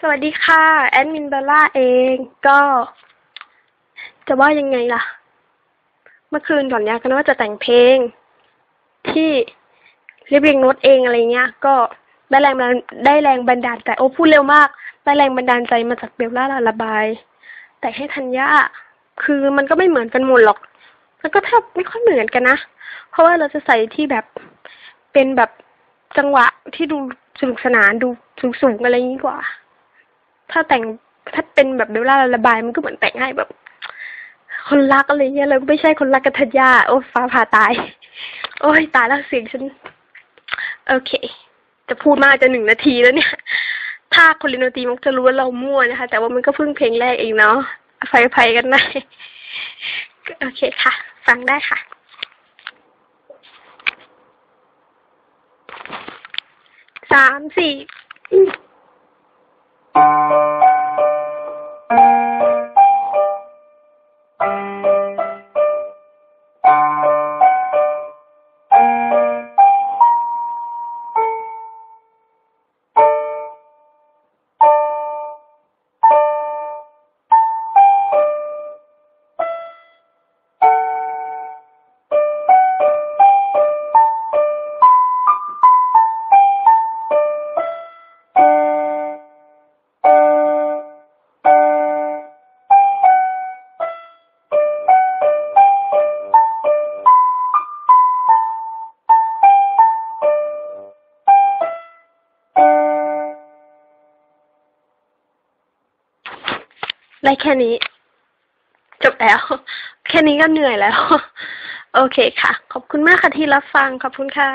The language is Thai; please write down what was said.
สวัสดีค่ะ แอดมินเบลล่าเองก็ จะว่ายังไงล่ะ เมื่อคืนก่อนเนี้ยก็นึกว่าจะแต่งเพลง ที่เรียบเรียงโน้ตเองอะไรเงี้ย ก็ได้แรงได้แรงบันดาลใจโอ้พูดเร็วมาก ได้แรงบันดาลใจมาจากเบลล่าระบาย แต่ให้ธัญญาคือมันก็ไม่เหมือนกันหมดหรอก มันก็แทบไม่ค่อยเหมือนกันนะ เพราะว่าเราจะใส่ที่แบบเป็นแบบจังหวะที่ดูสนุกสนานดูสูงๆอะไรอย่างนี้กว่า ถ้าแต่งถ้าเป็นแบบเบลล่าระบายมันก็เหมือนแต่งให้แบบ คนรักอะไรเงี้ยแล้วไม่ใช่คนรักกัธัญญาโอ้ฟ้าผ่าตาย โอ้ยตายแล้วเสียงฉัน โอเค จะพูดมากจะหนึ่งนาทีแล้วเนี่ย ถ้าคนเรียนดนตรีมักจะรู้ว่าเรามั่วนะคะ แต่ว่ามันก็เพิ่งเพลงแรกเองเนาะอภัยอภัยกันได้โอเคค่ะ ฟังได้ค่ะสามสี่ ได้แค่นี้ จบแล้ว แค่นี้ก็เหนื่อยแล้ว โอเคค่ะ ขอบคุณมากค่ะที่รับฟัง ขอบคุณค่ะ